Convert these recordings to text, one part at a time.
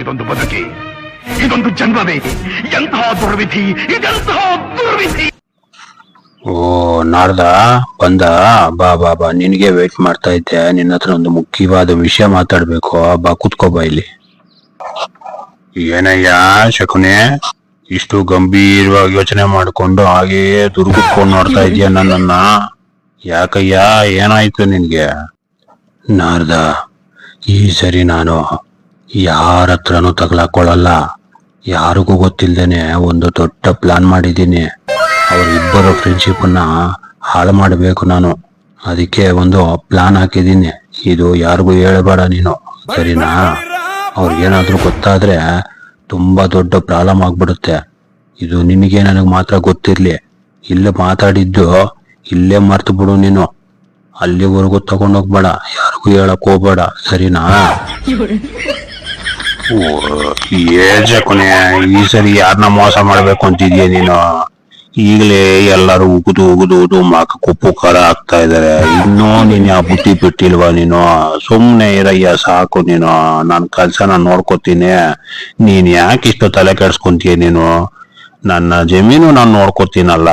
ಇದೊಂದು ಬದುಕಿ, ಇದೊಂದು ಜನ್ಮವೇ ಎಂತಹ ದುರ್ವಿಧಿ, ಇದೆಂತಹ ದುರ್ವಿಧಿ? ಓ ನಾಡ್ದ ಬಂದ? ಬಾ ಬಾ ಬಾ, ನಿನಗೆ ವೇಟ್ ಮಾಡ್ತಾ ಇದ್ದೆ. ನಿನ್ನ ಹತ್ರ ಒಂದು ಮುಖ್ಯವಾದ ವಿಷಯ ಮಾತಾಡ್ಬೇಕು. ಬಾ, ಕೂತ್ಕೋ ಬಾ ಇಲ್ಲಿ. ಏನಯ್ಯ, ಶಕುನೆ? ಇಷ್ಟು ಗಂಭೀರವಾಗಿ ಯೋಚನೆ ಮಾಡ್ಕೊಂಡು ಹಾಗೆಯೇ ದುರ್ಗುಟ್ಕೊಂಡು ನೋಡ್ತಾ ಇದೀಯ ನನ್ನನ್ನ? ಯಾಕಯ್ಯ, ಏನಾಯ್ತು ನಿನ್ಗೆ? ನಾರ್ದ, ಈ ಸರಿ ನಾನು ಯಾರ ಹತ್ರನೂ ತಗ್ಲಾಕೊಳ್ಳಲ್ಲ. ಯಾರಿಗೂ ಗೊತ್ತಿಲ್ದೇನೆ ಒಂದು ದೊಡ್ಡ ಪ್ಲಾನ್ ಮಾಡಿದ್ದೀನಿ. ಅವರಿಬ್ಬರ ಫ್ರೆಂಡ್ಶಿಪ್ಪನ್ನ ಹಾಳು ಮಾಡಬೇಕು ನಾನು. ಅದಕ್ಕೆ ಒಂದು ಪ್ಲಾನ್ ಹಾಕಿದ್ದೀನಿ. ಇದು ಯಾರಿಗೂ ಹೇಳಬೇಡ ನೀನು. ಸರಿನಾ? ಅವ್ರಿಗೇನಾದ್ರೂ ಗೊತ್ತಾದ್ರೆ ತುಂಬಾ ದೊಡ್ಡ ಪ್ರಾಬ್ಲಮ್ ಆಗ್ಬಿಡುತ್ತೆ. ಇದು ನಿನಗೆ ನನಗೆ ಮಾತ್ರ ಗೊತ್ತಿರಲಿ. ಇಲ್ಲಿ ಮಾತಾಡಿದ್ದು ಇಲ್ಲೇ ಮರ್ತು ಬಿಡು ನೀನು. ಅಲ್ಲಿವರೆಗೂ ತಗೊಂಡೋಗ್ಬೇಡ. ಯಾರಿಗೂ ಹೇಳಕ್ ಹೋಗ್ಬೇಡ. ಸರಿನಾ? ಏಜ ಕೊನೆ ಈ ಸರಿ ಯಾರನ್ನ ಮೋಸ ಮಾಡ್ಬೇಕು ಅಂತಿದ್ಯಾ ನೀನು? ಈಗಲೇ ಎಲ್ಲರೂ ಉಗುದು ಉಗುದು ಉಗುದು ಮಾಕ ಕುಪ್ಪು ಖಾರ ಆಗ್ತಾ ಇದಾರೆ. ಇನ್ನೂ ನೀನ್ ಯಾವ ಬುದ್ಧಿ ಬಿಟ್ಟಿಲ್ವಾ ನೀನು? ಸುಮ್ನೆ ಇರಯ್ಯ, ಸಾಕು ನೀನು. ನನ್ ಕೆಲ್ಸನ ನೋಡ್ಕೋತೀನಿ. ನೀನ್ ಯಾಕೆ ಇಷ್ಟು ತಲೆ ಕೆಡ್ಸ್ಕೊಂತೀಯ ನೀನು? ನನ್ನ ಜಮೀನು ನಾನು ನೋಡ್ಕೋತೀನಲ್ಲ.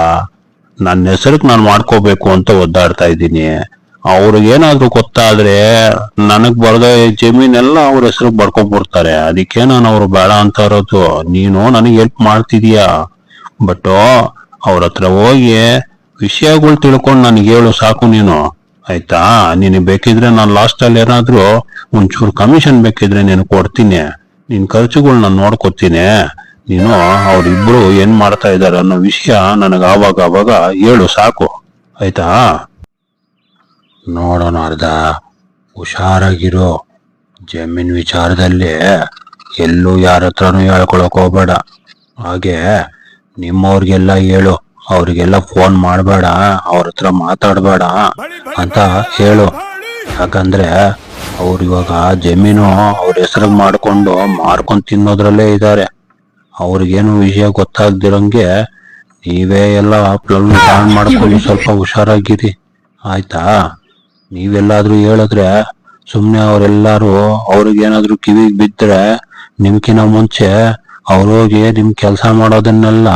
ನನ್ನ ಹೆಸರಿಗೆ ನಾನು ಮಾಡ್ಕೋಬೇಕು ಅಂತ ಒದ್ದಾಡ್ತಾ ಇದ್ದೀನಿ. ಅವ್ರಿಗೇನಾದ್ರೂ ಗೊತ್ತಾದ್ರೆ ನನಗ್ ಬರದ ಜಮೀನೆಲ್ಲ ಅವ್ರ ಹೆಸರು ಬರ್ಕೊಂಡ್ಬಿಡ್ತಾರೆ ಅದಕ್ಕೆ ನಾನು ಅವ್ರು ಬೇಡ ಅಂತ ಇರೋದು. ನೀನು ನನಗೆ ಹೆಲ್ಪ್ ಮಾಡ್ತಿದೀಯ? ಬಟ್ ಅವ್ರ ಹತ್ರ ಹೋಗಿ ವಿಷಯಗಳು ತಿಳ್ಕೊಂಡು ನನಗೆ ಹೇಳು ಸಾಕು ನೀನು. ಆಯ್ತಾ? ನಿನಗೆ ಬೇಕಿದ್ರೆ ನಾನು ಲಾಸ್ಟ್ ಅಲ್ಲಿ ಏನಾದ್ರೂ ಒಂಚೂರು ಕಮಿಷನ್ ಬೇಕಿದ್ರೆ ನೀನು ಕೊಡ್ತೀನಿ. ನಿನ್ ಖರ್ಚುಗಳು ನಾನು ನೋಡ್ಕೊತೀನಿ. ನೀನು ಅವರಿಬ್ಬರು ಏನು ಮಾಡ್ತಾ ಇದ್ದಾರೆ ಅನ್ನೋ ವಿಷಯ ನನಗೆ ಆವಾಗ ಆವಾಗ ಹೇಳು ಸಾಕು. ಆಯ್ತಾ? ನೋಡೋಣ ಅರ್ಧ ಹುಷಾರಾಗಿರೋ ಜಮೀನ್ ವಿಚಾರದಲ್ಲಿ ಎಲ್ಲೂ ಯಾರ ಹತ್ರನೂ ಹೇಳ್ಕೊಳಕ್ ಹೋಗ್ಬೇಡ. ಹಾಗೆ ನಿಮ್ಮವ್ರಿಗೆಲ್ಲ ಹೇಳು, ಅವ್ರಿಗೆಲ್ಲ ಫೋನ್ ಮಾಡಬೇಡ, ಅವ್ರ ಹತ್ರ ಮಾತಾಡಬೇಡ ಅಂತ ಹೇಳು. ಯಾಕಂದ್ರೆ ಅವ್ರು ಇವಾಗ ಜಮೀನು ಅವ್ರ ಹೆಸರಿಗೆ ಮಾಡ್ಕೊಂಡು ಮಾರ್ಕೊಂಡು ತಿನ್ನೋದ್ರಲ್ಲೇ ಇದ್ದಾರೆ ಅವ್ರಿಗೇನು ವಿಷಯ ಗೊತ್ತಾಗ್ದಿರಂಗೆ ನೀವೇ ಎಲ್ಲ ಪ್ಲಾನ್ ಮಾಡ್ಕೊಳ್ಳಿ, ಸ್ವಲ್ಪ ಹುಷಾರಾಗಿರಿ. ಆಯ್ತಾ? ನೀವೆಲ್ಲಾದ್ರೂ ಹೇಳಿದ್ರೆ ಸುಮ್ನೆ ಅವರೆಲ್ಲರೂ ಅವ್ರಿಗೇನಾದ್ರೂ ಕಿವಿಗೆ ಬಿದ್ದರೆ ನಿಮ್ಕಿನ ಮುಂಚೆ ಅವ್ರೋಗಿ ನಿಮ್ ಕೆಲಸ ಮಾಡೋದನ್ನೆಲ್ಲ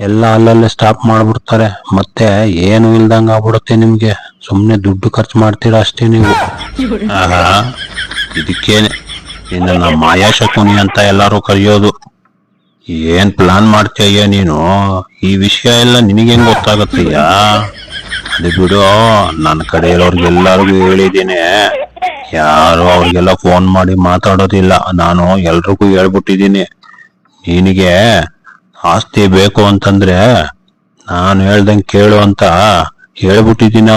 ಎಲ್ಲ ಅಲ್ಲಲ್ಲೇ ಸ್ಟಾಪ್ ಮಾಡ್ಬಿಡ್ತಾರೆ. ಮತ್ತೆ ಏನು ಇಲ್ದಂಗ ಆಗ್ಬಿಡುತ್ತೆ ನಿಮ್ಗೆ. ಸುಮ್ನೆ ದುಡ್ಡು ಖರ್ಚು ಮಾಡ್ತೀರಾ ಅಷ್ಟೇ ನೀವು. ಇದಕ್ಕೇನೆ. ನಿನ್ನ ಮಾಯಾ ಶಕುನಿ ಅಂತ ಎಲ್ಲಾರು ಕರೆಯೋದು. ಏನ್ ಪ್ಲಾನ್ ಮಾಡ್ತೀಯ ನೀನು? ಈ ವಿಷಯ ಎಲ್ಲ ನಿನಗೇನ್ ಗೊತ್ತಾಗತ್ತಯ್ಯ? ಅದು ಬಿಡು ನನ್ನ ಕಡೆ ಇರೋರ್ಗೆಲ್ಲರಿಗೂ ಹೇಳಿದ್ದೀನಿ. ಯಾರು ಅವ್ರಿಗೆಲ್ಲ ಫೋನ್ ಮಾಡಿ ಮಾತಾಡೋದಿಲ್ಲ. ನಾನು ಎಲ್ರಿಗೂ ಹೇಳ್ಬಿಟ್ಟಿದ್ದೀನಿ. ನಿನಗೆ ಆಸ್ತಿ ಬೇಕು ಅಂತಂದ್ರೆ ನಾನು ಹೇಳ್ದಂಗೆ ಕೇಳು ಅಂತ ಹೇಳ್ಬಿಟ್ಟಿದ್ದೀನಿ.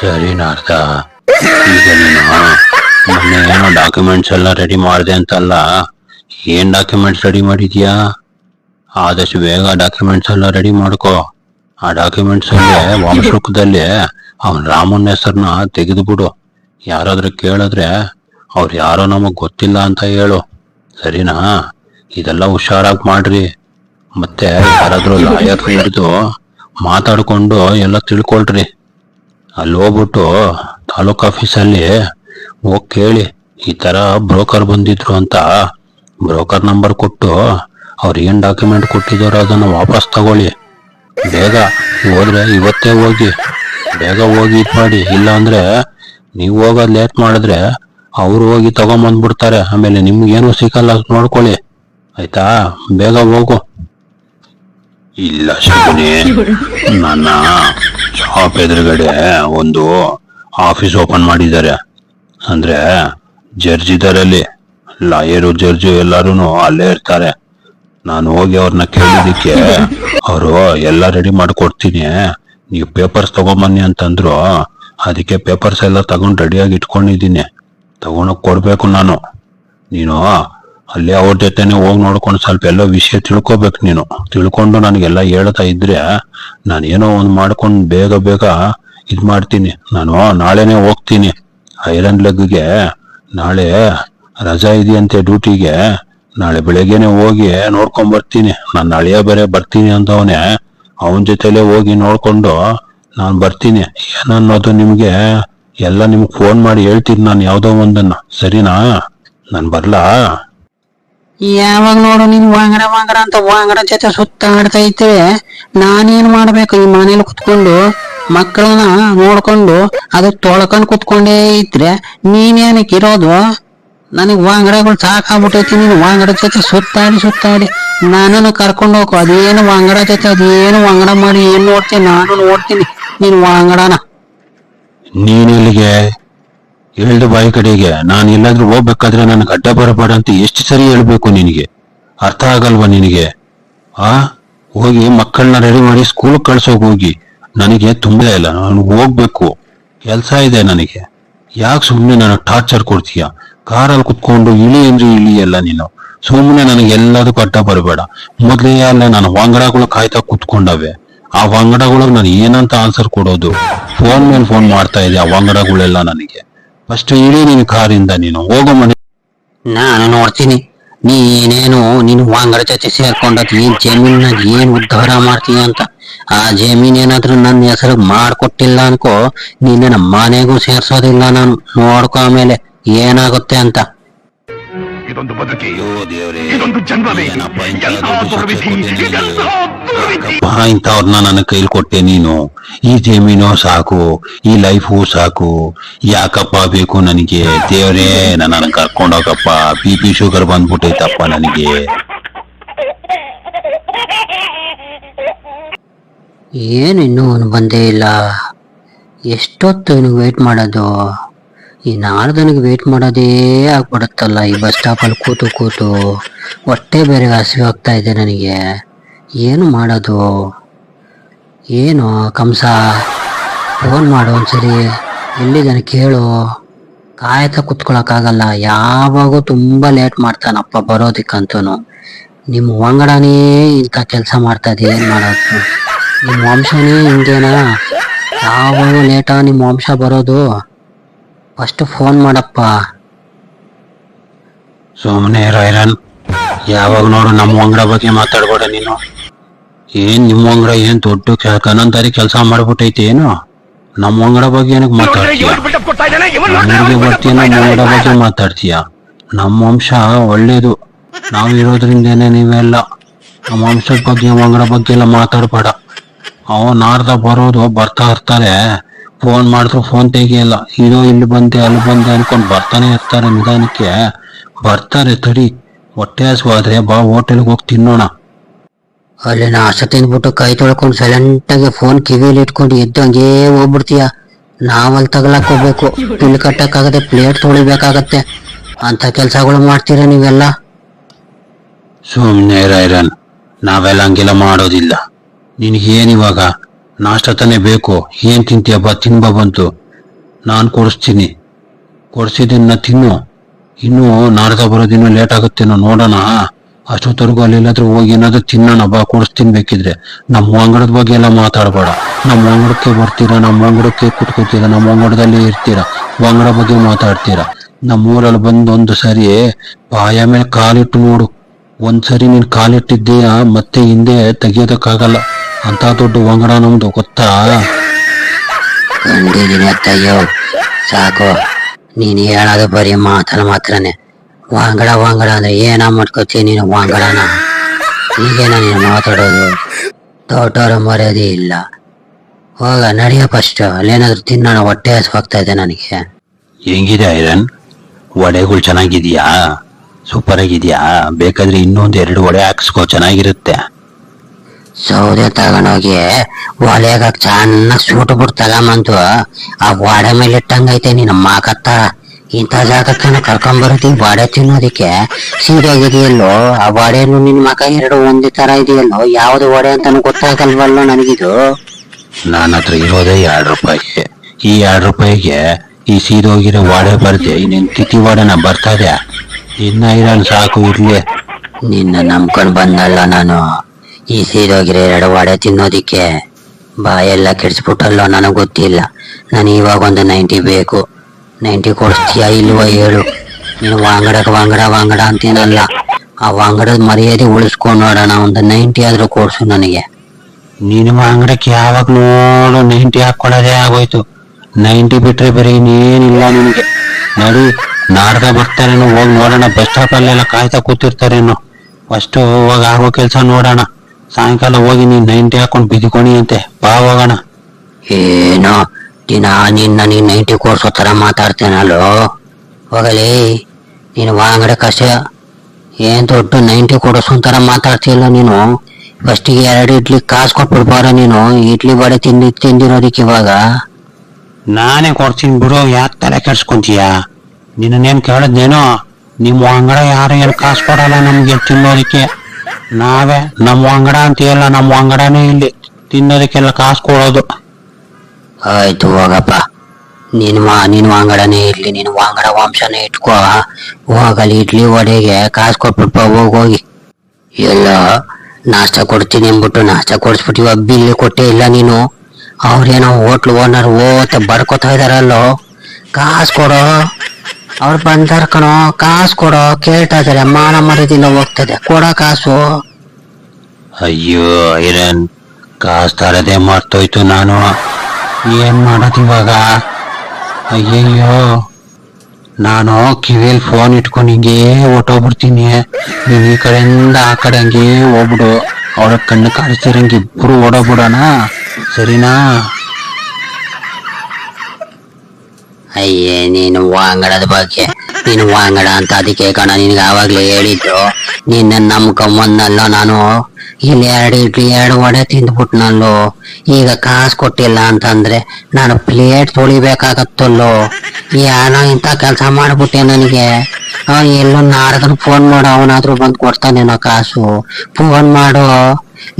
ಸರಿ ನಾರ್ದ ಈಗ ನೀನು ಮೊನ್ನೆ ಏನೋ ಡಾಕ್ಯುಮೆಂಟ್ಸ್ ಎಲ್ಲ ರೆಡಿ ಮಾಡಿದೆ ಅಂತಲ್ಲ, ಏನ್ ಡಾಕ್ಯುಮೆಂಟ್ಸ್ ರೆಡಿ ಮಾಡಿದ್ಯಾ? ಆದಷ್ಟು ಬೇಗ ಡಾಕ್ಯುಮೆಂಟ್ಸ್ ಎಲ್ಲ ರೆಡಿ ಮಾಡ್ಕೋ. ಆ ಡಾಕ್ಯುಮೆಂಟ್ಸ್ ಅಲ್ಲಿ ವಂಶಕದಲ್ಲಿ ಅವನ್ ರಾಮನ್ ತೆಗೆದು ಬಿಡು ಯಾರಾದ್ರೂ ಕೇಳಿದ್ರೆ ಅವ್ರು ಯಾರೋ ನಮಗ್ ಗೊತ್ತಿಲ್ಲ ಅಂತ ಹೇಳು. ಸರಿನಾ? ಇದೆಲ್ಲ ಹುಷಾರಾಗಿ ಮಾಡ್ರಿ. ಮತ್ತೆ ಯಾರಾದ್ರೂ ಲಾಯರ್ ಹಿಡಿದು ಮಾತಾಡ್ಕೊಂಡು ಎಲ್ಲ ತಿಳ್ಕೊಳ್ರಿ. ಅಲ್ಲಿ ಹೋಗ್ಬಿಟ್ಟು ತಾಲೂಕ್ ಆಫೀಸಲ್ಲಿ ಹೋಗಿ ಕೇಳಿ, ಈ ತರ ಬ್ರೋಕರ್ ಬಂದಿದ್ರು ಅಂತ ಬ್ರೋಕರ್ ನಂಬರ್ ಕೊಟ್ಟು ಅವ್ರು ಡಾಕ್ಯುಮೆಂಟ್ ಕೊಟ್ಟಿದ್ದಾರೋ ಅದನ್ನ ವಾಪಸ್ ತಗೊಳ್ಳಿ. ಬೇಗ ಹೋದ್ರೆ ಇವತ್ತೇ ಹೋಗಿ, ಬೇಗ ಹೋಗಿ ಇದು ಮಾಡಿ. ಇಲ್ಲ ಅಂದ್ರೆ ನೀವು ಹೋಗೋದು ಲೇಟ್ ಮಾಡಿದ್ರೆ ಅವ್ರು ಹೋಗಿ ತಗೊಂಬಂದ್ಬಿಡ್ತಾರೆ. ಆಮೇಲೆ ನಿಮ್ಗೇನು ಸಿಕ್ಕಲ್ಲ ನೋಡ್ಕೊಳ್ಳಿ. ಆಯ್ತಾ? ಬೇಗ ಹೋಗು. ಇಲ್ಲ ಶಿವನಿ ನನ್ನ ಶಾಪ್ ಎದುರುಗಡೆ ಒಂದು ಆಫೀಸ್ ಓಪನ್ ಮಾಡಿದ್ದಾರೆ. ಅಂದ್ರೆ ಜರ್ಜ್ ಲಾಯರು ಜರ್ಜು ಎಲ್ಲಾರು ಅಲ್ಲೇ ಇರ್ತಾರೆ. ನಾನು ಹೋಗಿ ಅವ್ರನ್ನ ಕೇಳಿದಕ್ಕೆ ಅವರು, ಎಲ್ಲ ರೆಡಿ ಮಾಡ್ಕೊಡ್ತೀನಿ. ನೀವು ಪೇಪರ್ಸ್ ತಗೊಂಬನ್ನಿ ಅಂತಂದ್ರು. ಅದಕ್ಕೆ ಪೇಪರ್ಸ್ ಎಲ್ಲ ತಗೊಂಡು ರೆಡಿಯಾಗಿ ಇಟ್ಕೊಂಡಿದ್ದೀನಿ. ತಗೊಂಡೋಗಿ ಕೊಡ್ಬೇಕು ನಾನು. ನೀನು ಅಲ್ಲಿ ಅವ್ರ ಜೊತೆನೆ ಹೋಗಿ ನೋಡ್ಕೊಂಡು ಸ್ವಲ್ಪ ಎಲ್ಲ ವಿಷಯ ತಿಳ್ಕೊಬೇಕು ನೀನು. ತಿಳ್ಕೊಂಡು ನನಗೆಲ್ಲ ಹೇಳ್ತಾ ಇದ್ರೆ ನಾನು ಏನೋ ಒಂದು ಮಾಡ್ಕೊಂಡು ಬೇಗ ಬೇಗ ಇದು ಮಾಡ್ತೀನಿ. ನಾನು ನಾಳೆನೆ ಹೋಗ್ತೀನಿ. ಐರನ್ ಲೆಗ್ಗೆ ನಾಳೆ ರಜಾ ಇದೆಯಂತೆ ಡ್ಯೂಟಿಗೆ ನಾಳೆ ಬೆಳಗ್ಗೆನೆ ಹೋಗಿ ನೋಡ್ಕೊಂಡ್ ಬರ್ತೀನಿ ನಾನು ಅಳಿಯ ಬೇರೆ ಬರ್ತೀನಿ ಅಂತವನೇ. ಅವನ ಜೊತೆಲೆ ಹೋಗಿ ನೋಡ್ಕೊಂಡು ನಾನು ಬರ್ತೀನಿ. ಏನನ್ನೋದು ನಿಮ್ಗೆ ಎಲ್ಲ ನಿಮ್ಗೆ ಫೋನ್ ಮಾಡಿ ಹೇಳ್ತೀನಿ ನಾನು ಯಾವುದೋ ಒಂದನ್ನ. ಸರಿನಾ? ನಾನು ಬರ್ಲಾ? ಯಾವಾಗ ನೋಡು ನೀನ್ ವಾಂಗಡ ವಾಂಗಡ ಅಂತ ವಾಂಗಡ ಜೊತೆ ಸುತ್ತಾಡ್ತಾ ಇದ್ದೇವೆ ನಾನೇನ್ ಮಾಡ್ಬೇಕು? ಈ ಮನೇಲಿ ಕುತ್ಕೊಂಡು ಮಕ್ಕಳನ್ನ ನೋಡ್ಕೊಂಡು ಅದು ತೊಳ್ಕೊಂಡು ಕುತ್ಕೊಂಡೇ ಇದ್ರೆ ನೀನೇನಕ್ಕೆ ಇರೋದು? ನನಗ್ ವಾಂಗಡಗಳು ಸಾಕಾಗ್ಬಿಟ್ಟೈತಿ ನೀನು. ವಾಂಗಡ ಜೊತೆ ಸುತ್ತಾಡಿ ಸುತ್ತಾಡಿ. ನಾನನ್ನು ಕರ್ಕೊಂಡು ಹೋಗು ಅದೇನು ವಾಂಗಡ ಜೊತೆ, ಅದೇನು ವಾಂಗಡ ಮಾಡಿ ಏನು ನೋಡ್ತೀನಿ? ನಾನು ನೋಡ್ತೀನಿ ನೀನು ವಾಂಗಡನ ನೀನು ಇಲ್ಲಿಗೆ ಹೇಳ್ದ ಬಾಯಿ ಕಡೆಗೆ. ನಾನು ಎಲ್ಲಾದ್ರೂ ಹೋಗ್ಬೇಕಾದ್ರೆ ನನಗೆ ಗಡ್ಡ ಬರಬೇಡ ಅಂತ ಎಷ್ಟು ಸರಿ ಹೇಳ್ಬೇಕು ನಿನಗೆ? ಅರ್ಥ ಆಗಲ್ವಾ ನಿನಗೆ? ಆ? ಹೋಗಿ ಮಕ್ಕಳನ್ನ ರೆಡಿ ಮಾಡಿ ಸ್ಕೂಲ್ ಕಳ್ಸೋಗಿ ಹೋಗಿ. ನನಗೆ ತುಂಬಾ ಇಲ್ಲ. ನಾನು ಹೋಗ್ಬೇಕು. ಕೆಲಸ ಇದೆ ನನಗೆ. ಯಾಕೆ ಸುಮ್ಮನೆ ನಾನು ಟಾರ್ಚರ್ ಕೊಡ್ತೀಯ? ಕಾರಲ್ಲಿ ಕುತ್ಕೊಂಡು ಇಳಿ ಅಂದ್ರೆ ಇಳಿಯಲ್ಲ ನೀನು. ಸುಮ್ಮನೆ ನನಗೆ ಎಲ್ಲದಕ್ಕೂ ಕಟ್ಟ ಬರಬೇಡ. ಮೊದ್ಲೇ ಅಲ್ಲ ನಾನು ವಾಂಗಡಗಳು ಕಾಯ್ತಾ ಕುತ್ಕೊಂಡವೆ. ಆ ವಂಗಡಗಳಿಗೆ ನಾನು ಏನಂತ ಆನ್ಸರ್ ಕೊಡೋದು? ಫೋನ್ ಮೇಲೆ ಫೋನ್ ಮಾಡ್ತಾ ಇದೆ ಆ ವಾಂಗಡಗಳೆಲ್ಲ ನನಗೆ. ಫಸ್ಟ್ ಇಳಿ ನೀನು ಕಾರಿಂದ ನೀನು. ಹೋಗೋ ಮನೆ. ನಾನು ನೋಡ್ತೀನಿ. ನೀನೇನು ನೀನು ವಾಂಗಡ ಜೊತೆ ಸೇರ್ಕೊಂಡದ್ ಏನ್ ಜಮೀನಾಗ ಏನ್ ಉದ್ಧಾರ ಮಾಡ್ತೀಯ ಅಂತ? ಆ ಜಮೀನ್ ಏನಾದ್ರು ನನ್ನ ಹೆಸರು ಮಾಡ್ಕೊಟ್ಟಿಲ್ಲ ಅನ್ಕೋ. ನಿನ್ನ ಮನೆಗೂ ಸೇರ್ಸೋದಿಲ್ಲ ನಾನು. ನೋಡ್ಕೊ ಆಮೇಲೆ. ಏನಾಗುತ್ತೆ ಅಂತ? ಇದೊಂದು ಬದುಕಿ. ದೇವರೇ. ಇದೊಂದು ಜನ್ಮವೇ. ಎಂತಹ ದುರ್ವಿಧಿ? ಇದೆಂತಹ ದುರ್ವಿಧಿ? ಇಂಥವ್ರನ್ನ ನನ್ನ ಕೈಲಿ ಕೊಟ್ಟೆ ನೀನು. ಈ ಜಮೀನು ಸಾಕು ಈ ಲೈಫು ಸಾಕು. ಯಾಕಪ್ಪ ಬೇಕು ನನಗೆ? ದೇವರೇ ನನ್ನ ಕರ್ಕೊಂಡೋಗಪ್ಪ ಬಿ ಪಿ ಶುಗರ್ ಬಂದ್ಬಿಟ್ಟೈತಪ್ಪ ನನಗೆ. ಏನು ಇನ್ನೂ ಅವನು ಬಂದೇ ಇಲ್ಲ. ಎಷ್ಟೊತ್ತು ವೇಟ್ ಮಾಡೋದು? ಈ ನಾರದನಿಗೆ ವೇಟ್ ಮಾಡೋದೇ ಆಗ್ಬಿಡುತ್ತಲ್ಲ ಈ ಬಸ್ ಸ್ಟಾಪಲ್ಲಿ ಕೂತು ಕೂತು? ಹೊಟ್ಟೆ ಬೇರೆ ಹಸಿವು ಆಗ್ತಾ ಇದೆ ನನಗೆ. ಏನು ಮಾಡೋದು? ಏನು ಕಂಸ? ಫೋನ್ ಮಾಡು ಒಂದ್ಸರಿ. ಎಲ್ಲಿದ್ದಾನೆ ಕೇಳು. ಕಾಯ್ತಾ ಕುತ್ಕೊಳಕ್ಕಾಗಲ್ಲ. ಯಾವಾಗೂ ತುಂಬ ಲೇಟ್ ಮಾಡ್ತಾನಪ್ಪ ಬರೋದಕ್ಕಂತೂ ನಿಮ್ಮ ಒಂಗಡನೇ ಇಂಥ ಕೆಲಸ ಮಾಡ್ತಾಯಿದೆ ಏನು ಮಾಡೋದು? ನಿಮ್ಮ ವಂಶನೇ ಹಿಂಗೇನಾ? ಯಾವಾಗ ಲೇಟಾ ನಿಮ್ಮ ವಂಶ ಬರೋದು? ಫಸ್ಟ್ ಫೋನ್ ಮಾಡಪ್ಪ. ಸುಮ್ಮನೆ ರೈರನ್ ಯಾವಾಗ ನೋಡು ನಮ್ಮ ಅಂಗಡ ಬಗ್ಗೆ ಮಾತಾಡ್ಬೇಡ ನೀನು. ಏನ್ ನಿಮ್ಮ ಅಂಗಡ ಏನ್ ದೊಡ್ಡ ಕೆ- ಕನಂತಾರಿ ಕೆಲಸ ಮಾಡ್ಬಿಟ್ಟೈತಿ ಏನು? ನಮ್ಮ ಅಂಗಡ ಬಗ್ಗೆ ಏನಕ್ಕೆ ಮಾತಾಡ್ತೀಯ? ಊರಿಗೆ ಬರ್ತೀಯ ನಮ್ಮ ಅಂಗಡ ಬಗ್ಗೆ ಮಾತಾಡ್ತೀಯ. ನಮ್ಮ ವಂಶ ಒಳ್ಳೇದು. ನಾವು ಇರೋದ್ರಿಂದೇನೆ ನೀವೆಲ್ಲ. ನಮ್ಮ ವಂಶದ ಬಗ್ಗೆ ನಮ್ಮ ಅಂಗಡ ಬಗ್ಗೆ ಎಲ್ಲ ಮಾತಾಡ್ಬೇಡ. ಅವ ನಾರ್ದ ಬರೋದು ಬರ್ತಾ ಇರ್ತಾರೆ. ಫೋನ್ ಮಾಡಿದ್ರು ಫೋನ್ ತೆಗಿಯಲ್ಲ. ಇರೋ ಇಲ್ಲಿ ಬಂದೆ ಅಲ್ಲಿ ಬಂದೆ ಅನ್ಕೊಂಡ್ ಬರ್ತಾನೆ ಇರ್ತಾರೆ ನಿಧಾನಕ್ಕೆ. ಬರ್ತಾರೆ ತಡಿ. ಹೊಟ್ಟೆ ಹಸುವಾದ್ರೆ ಬಾ ಹೋಟೆಲ್ಗೆ ಹೋಗಿ ತಿನ್ನೋಣ. ಅಲ್ಲಿ ನಾ ನಾಷ್ಟ ತಿಂದ್ಬಿಟ್ಟು ಕೈ ತೊಳ್ಕೊಂಡು ಸೈಲೆಂಟಾಗಿ ಫೋನ್ ಕಿವಿಯಲ್ಲಿ ಇಟ್ಕೊಂಡು ಎದ್ದು ಹಂಗೇ ಹೋಗ್ಬಿಡ್ತೀಯ? ನಾವಲ್ಲಿ ತಗಲಕ್ ಹೋಗ್ಬೇಕು ಬಿಲ್ ಕಟ್ಟಕ್ಕಾಗತ್ತೆ ಪ್ಲೇಟ್ ತೊಳಿಬೇಕಾಗತ್ತೆ. ಅಂತ ಕೆಲಸಗಳು ಮಾಡ್ತೀರಾ ನೀವೆಲ್ಲ? ಸುಮ್ಮನೆ ರೈರನ್ ನಾವೆಲ್ಲ ಹಂಗೆಲ್ಲ ಮಾಡೋದಿಲ್ಲ. ನಿನಗೇನು ಇವಾಗ? ನಾಷ್ಟ ತಾನೇ ಬೇಕು. ಏನ್ ತಿಂತೀಯ? ಬಾ, ತಿನ್ಬಾ ಬಂತು. ನಾನು ಕೊಡಿಸ್ತೀನಿ. ಕೊಡಿಸಿದ್ದನ್ನ ತಿನ್ನು. ಇನ್ನು ನಾಡ್ದ ಬರೋದಿನ್ನು ಲೇಟ್ ಆಗುತ್ತೇನೋ ನೋಡೋಣ. ಅಷ್ಟೊತ್ತವರೆಗೂ ಅಲ್ಲೆಲ್ಲಾದ್ರೂ ಹೋಗಿ ಏನಾದ್ರೂ ತಿನ್ನೋಣ. ಬಾ, ಕೊಡಿಸ್ತೀನಿ ಬೇಕಿದ್ರೆ. ನಮ್ಮ ಅಂಗಡದ ಬಗ್ಗೆ ಎಲ್ಲ ಮಾತಾಡಬೇಡ. ನಮ್ಮ ಅಂಗಡಕ್ಕೆ ಬರ್ತೀರಾ? ನಮ್ಮ ಅಂಗಡಕ್ಕೆ ಕುಟ್ಕೋತೀರಾ ನಮ್ಮ ಅಂಗಡದಲ್ಲಿ ಇರ್ತೀರಾ? ಅಂಗಡ ಬಗ್ಗೆ ಮಾತಾಡ್ತೀರಾ? ನಮ್ಮ ಊರಲ್ಲಿ ಬಂದು ಒಂದು ಸರಿ ಬಾಯ ಮೇಲೆ ಕಾಲಿಟ್ಟು ನೋಡು. ಒಂದ್ಸರಿ ನೀನ್ ಕಾಲಿಟ್ಟಿದ್ದೀಯ? ಮತ್ತೆ ಹಿಂದೆ ತೆಗಿಯೋದಕ್ಕಾಗಲ್ಲ. ಅಂತ ದೊಡ್ಡ ಒಂಗಡ ನಮ್ದು ಗೊತ್ತಾ? ಕಂಡಿದ್ದೀನಿ ಅತ್ತಯ್ಯೋ ಸಾಕು. ನೀನು ಹೇಳೋದು ಬರೀ ಮಾತಲ್ಲ ಮಾತ್ರನೇ. ವಾಂಗಡ ವಾಂಗಡ ಅಂದ್ರೆ ಏನ ಮಾಡ್ಕೋತೀನಿ ನೀನು ವಾಂಗಡನ? ಈಗೇನ ನೀನು ಮಾತಾಡೋದು? ದೊಡ್ಡವರ ಮರ್ಯಾದೆ ಇಲ್ಲ. ಹೋಗ ನಡೆಯ ಫಸ್ಟ್ ಅಲ್ಲೇನಾದ್ರೂ ತಿನ್ನೋಣ ಹೊಟ್ಟೆ ಹಸುವಾಗ್ತಾ ಇದೆ ನನಗೆ. ಹೆಂಗಿದೆ ಐರನ್? ವಡೆಗಳು ಚೆನ್ನಾಗಿದ್ಯಾ? ಸೂಪರ್ ಆಗಿದ್ಯಾ ಬೇಕಾದ್ರೆ ಇನ್ನೊಂದು ಎರಡು ವಡೆ ಹಾಕ್ಸ್ಕೋ ಚೆನ್ನಾಗಿರುತ್ತೆ. ಸೌದೆ ತಗೊಂಡೋಗಿ ಒಲೆಗ ಚೆನ್ನಾಗಿ ಸೂಟ್ ಬಿಡ್ತಲ್ಲ ಮಂತು ಆ ವಾಡೆ ಮೇಲೆ ಇಟ್ಟಂಗೈತೆ ನಿನ್ನ ಮಾಕತ್ತ. ಇಂಥ ಜಾಗಕ್ಕೆ ಕರ್ಕೊಂಬರ್ತೀವಿ ವಾಡೆ ತಿನ್ನೋದಿಕ್ಕೆ. ಸೀದಾಗಿದೆಯಲ್ಲೋ ಆ ವಾಡೆನು ನಿನ್ನ ಮಕ ಎರಡು ಒಂದೇ ತರ ಇದೆಯಲ್ಲೋ? ಯಾವ್ದು ವಾಡೆ ಅಂತಾನು ಗೊತ್ತಾಗಲ್ವಲ್ಲೋ ನನಗಿದು? ನನ್ನ ಹತ್ರ ಇರೋದೇ ಎರಡು ರೂಪಾಯಿ. ಈ ಎರಡು ರೂಪಾಯಿಗೆ ಈ ಸೀದೋಗಿರೋ ವಾಡೆ ಬರ್ದೆ ನಿನ್ನ ತಿಥಿ ವಾಡೆನ ಬರ್ತದೆ ಇನ್ನ ಐರನ್ ಸಾಕು ಇರ್ಲಿ. ನಿನ್ನ ನಂಬ್ಕೊಂಡು ಬಂದಲ್ಲ ನಾನು. ಈ ಸೀದೋಗಿರಿ ಎರಡು ವಡೆ ತಿನ್ನೋದಿಕ್ಕೆ ಬಾಯೆಲ್ಲ ಕೆಡಿಸ್ಬಿಟ್ಟಲ್ಲೋ ನನಗೆ ಗೊತ್ತಿಲ್ಲ. ನಾನು ಇವಾಗ ಒಂದು ನೈಂಟಿ ಬೇಕು. ನೈಂಟಿ ಕೊಡಿಸ್ತೀಯಾ ಇಲ್ವ ಹೇಳು. ನೀನು ವಾಂಗಡಕ್ಕೆ ವಾಂಗಡ ವಾಂಗಡ ಅಂತೀನಲ್ಲ. ಆ ವಾಂಗಡದ ಮರ್ಯಾದೆ ಉಳಿಸ್ಕೊಂಡು ನೋಡೋಣ, ಒಂದು ನೈಂಟಿ ಆದರೂ ಕೊಡ್ಸು ನನಗೆ. ನೀನು ವಾಂಗಡಕ್ಕೆ ಯಾವಾಗ ನೋಡು, ನೈಂಟಿ ಹಾಕ್ಕೊಳ್ಳೋದೇ ಆಗೋಯ್ತು. ನೈಂಟಿ ಬಿಟ್ಟರೆ ಬರೀ ಇನ್ನೇನಿಲ್ಲ ನಿನಗೆ. ನೋಡಿ, ನಾಡ್ದ ಬರ್ತಾರೇನೋ ಹೋಗಿ ನೋಡೋಣ. ಬಸ್ ಸ್ಟಾಪಲ್ಲೆಲ್ಲ ಕಾಯ್ತಾ ಕೂತಿರ್ತಾರೇನೋ ಫಸ್ಟು ಹೋಗಿ ಆಗೋ ಕೆಲಸ ನೋಡೋಣ. ಸಾಯಂಕಾಲ ಹೋಗಿ ನೀನ್ ನೈಂಟಿ ಹಾಕೊಂಡು ಬಿದ್ಕೊಣಿ ಅಂತೆ. ಬಾ ಹೋಗೋಣ. ಏನೋ ದಿನ ನಿನ್ನ ನೀನ್ ನೈಂಟಿ ಕೊಡ್ಸೋ ತರ ಮಾತಾಡ್ತೇನಲ್ಲೋ. ಹೋಗಲಿ ನೀನು ವಾಂಗಡೆ ಕಷ್ಟ. ಏನ್ ದೊಡ್ಡ ನೈಂಟಿ ಕೊಡಿಸೋ ತರ ಮಾತಾಡ್ತಿಲ್ಲ ನೀನು? ಫಸ್ಟಿಗೆ ಎರಡು ಇಡ್ಲಿ ಕಾಸು ಕೊಟ್ಬಿಡ್ಬಾರ ನೀನು? ಇಡ್ಲಿ ಬಡೆ ತಿಂದಿ ತಿಂದಿರೋದಕ್ಕೆ ಇವಾಗ? ನಾನೇ ಕೊಡ್ತೀನಿ ಬಿಡು ಯಾಕೆ ತಲೆ ಕೆಡ್ಸ್ಕೊಂತೀಯ? ನಿನ್ನೇನು ಕೇಳದ್ನೇನೋ? ನಿಮ್ಮ ಅಂಗಡ ಯಾರು ಏನು ಕಾಸು ಕೊಡಲ್ಲ ನಮ್ಗೆ ತಿನ್ನೋದಕ್ಕೆ. ನಾವೇ ನಮ್ಮ ಅಂಗಡ ಅಂತೀಯಲ್ಲ ನಮ್ಮ ಅಂಗಡನೇ ಇಲ್ಲಿ ತಿನ್ನೋದಕ್ಕೆಲ್ಲ ಕಾಸು ಕೊಡೋದು. ಆಯ್ತು ಹೋಗಪ್ಪ. ನೀನು ನೀನು ವಾಂಗಡನೇ ಇರ್ಲಿ, ನೀನು ವಾಂಗಡ ವಂಶನೇ ಇಟ್ಕೋ. ಹೋಗಲಿ, ಇಡ್ಲಿ ವಡೆಗೆ ಕಾಸು ಕೊಟ್ಬಿಟ್ಪ ಹೋಗೋಗಿ ಹೋಗಿ. ಎಲ್ಲ ನಾಷ್ಟ ಕೊಡ್ತೀನಿ ಅಂದ್ಬಿಟ್ಟು, ನಾಷ್ಟ ಕೊಡಿಸ್ಬಿಟ್ಟು ಇವಾಗ ಬಿಲ್ ಕೊಟ್ಟೇ ಇಲ್ಲ ನೀನು. ಅವ್ರೇನೋ ಹೋಟ್ಲು ಓನರ್ ಓತ ಬರ್ಕೋತಾ ಇದಾರಲ್ಲೋ. ಕಾಸು ಕೊಡೋ. ಅವ್ರು ಬಂದಾರ ಕಣೋ, ಕಾಸು ಕೊಡೋ ಕೇಳ್ತಾ ಮಾನ ಮರದಿಂದ ಹೋಗ್ತದೆ ಕೊಡ ಕಾಸು. ಅಯ್ಯೋ, ಐರನ್, ಕಾಸು ತರದೆ ಮರ್ತೋಯ್ತು ನಾನು. ಏನ್ ಮಾಡೋದು ಇವಾಗ? ಅಯ್ಯಯ್ಯೋ. ನಾನು ಕಿವಿಯಲ್ಲಿ ಫೋನ್ ಇಟ್ಕೊಂಡು ಹಿಂಗೆ ಹೊಟ್ಟೋಗ್ಬಿಡ್ತೀನಿ ನೀವು ಈ ಕಡೆಯಿಂದ ಆ ಕಡೆ ಹಂಗೆ ಹೋಗ್ಬಿಡು. ಅವಳ ಕಣ್ಣು ಕಾಣಿಸ್ತಿರಂಗೆ ಇಬ್ರು ಓಡೋಗ್ಬಿಡೋಣ. ಸರಿನಾ? ಅಯ್ಯೇ, ನೀನು ವಾಂಗಡದ ಬಗ್ಗೆ. ನೀನು ವಾಂಗಡ ಅಂತ ಅದಕ್ಕೆ ಕಣ ನಿನಗೆ ಆವಾಗ್ಲೇ ಹೇಳಿದ್ದು. ನಿನ್ನ ನಂಬ್ಕೊಂಬಂದಲ್ಲ ನಾನು. ಇಲ್ಲಿ ಎರಡು ಇಡ್ಲಿ, ಎರಡು ವಡೆ ತಿಂದ್ಬಿಟ್ನಲ್ಲೋ ಈಗ ಕಾಸು ಕೊಟ್ಟಿಲ್ಲ ಅಂತಂದ್ರೆ ನಾನು ಪ್ಲೇಟ್ ತೊಳಿಬೇಕಾಗತ್ತಲ್ಲೋ. ಏನೋ ಇಂಥ ಕೆಲಸ ಮಾಡ್ಬಿಟ್ಟೆ ನನಗೆ. ಎಲ್ಲೋ ನಾಡ್ದನ್ ಫೋನ್ ಮಾಡು, ಅವನಾದ್ರೂ ಬಂದು ಕೊಡ್ತಾನೇನೋ ಕಾಸು. ಫೋನ್ ಮಾಡು.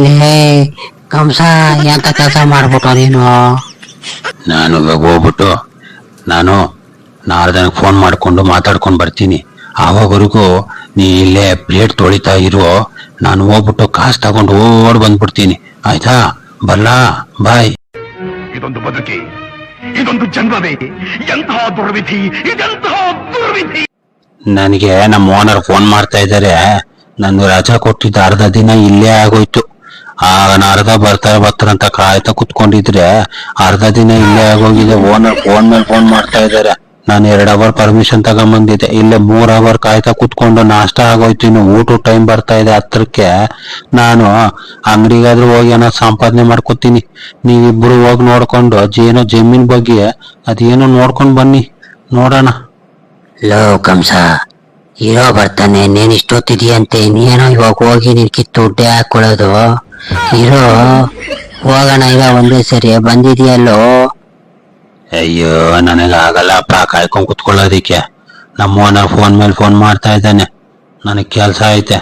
ಲೇ, ಕಂಸ, ಎಂತ ಕೆಲಸ ಮಾಡ್ಬಿಟ್ಟು ನೀನು? ನಾನು ಹೋಗ್ಬಿಟ್ಟು ನಾನು ನಾಳ್ದನಿಗೆ ಫೋನ್ ಮಾಡ್ಕೊಂಡು ಮಾತಾಡ್ಕೊಂಡು ಬರ್ತೀನಿ. ಆವಾಗವರೆಗೂ ನೀ ಇಲ್ಲೇ ಪ್ಲೇಟ್ ತೊಳಿತಾ ಇರೋ ನಾನು ಹೋಗ್ಬಿಟ್ಟು ಕಾಸು ತಗೊಂಡು ಓಡ್ ಬಂದ್ಬಿಡ್ತೀನಿ. ಆಯ್ತಾ? ಬರ್ಲಾ? ಬಾಯ್ ಇದೊಂದು ಬದುಕಿ ಇದೊಂದು ಜನ್ಮವೇ ಎಂತಹ ದುರ್ವಿಧಿ ಇದೆಂತಹ ದುರ್ವಿಧಿ? ನನಗೆ ನಮ್ಮ ಓನರ್ ಫೋನ್ ಮಾಡ್ತಾ ಇದ್ದಾರೆ. ನಾನು ರಜಾ ಕೊಟ್ಟಿದ್ದ ಅರ್ಧ ದಿನ ಇಲ್ಲೇ ಆಗೋಯ್ತು. ಆಗ ಅರ್ಧ ಬರ್ತಾರೆ ಬರ್ತಾರೆ ಅಂತ ಕಾಯ್ತಾ ಕುತ್ಕೊಂಡಿದ್ರೆ ಅರ್ಧ ದಿನ ಇಲ್ಲೇ ಆಗೋಗಿದೆ. ಓನರ್ ಫೋನ್ ಮೇಲೆ ಫೋನ್ ಮಾಡ್ತಾ ಇದ್ದಾರೆ. ನಾನು ಎರಡು ಅವರ್ ಪರ್ಮಿಷನ್ ತಗೊಂಬಂದಿದ್ದೆ. ಇಲ್ಲೇ ಮೂರ್ ಅವರ್ ಕಾಯ್ತಾ ಕುತ್ಕೊಂಡು ನಾಷ್ಟ ಆಗೋಯ್ತು. ಇನ್ನು ಊಟ ಟೈಮ್ ಬರ್ತಾ ಇದೆ ಹತ್ರಕ್ಕೆ. ನಾನು ಅಂಗಡಿಗಾದ್ರೂ ಹೋಗಿ ಏನೋ ಸಂಪಾದನೆ ಮಾಡ್ಕೊತೀನಿ. ನೀವಿಬ್ರು ಹೋಗಿ ನೋಡ್ಕೊಂಡು ಏನೋ ಜಮೀನ್ ಬಗ್ಗೆ ಅದೇನೋ ನೋಡ್ಕೊಂಡು ಬನ್ನಿ. ನೋಡೋಣ. ಲೋ ಕಂಸ, ಇರೋ ಬರ್ತಾನೆ. ನೀನ್ ಇಷ್ಟೊತ್ತಿದ್ಯಂತೆ. ನೀನೋ ಇವಾಗ ಹೋಗಿ ನಿನ್ ಕಿತ್ತು ಹಾಕೊಳ್ಳೋದು. ಇರೋ ಹೋಗೋಣ ಈಗ ಒಂದೇ ಸರಿ. ಬಂದಿದ್ಯಲ್ಲೋ? ಅಯ್ಯೋ ನನಗೆ ಆಗಲ್ಲಪ್ಪ. ಕಾಯ್ಕೊಂಡ್ ಕುತ್ಕೊಳ್ಳೋದಿಕ್ಕೆ. ನಮ್ಮ ಓನರ್ ಫೋನ್ ಮೇಲೆ ಫೋನ್ ಮಾಡ್ತಾ ಇದ್ದಾನೆ. ನನಗೆ ಕೆಲಸ ಐತೆ.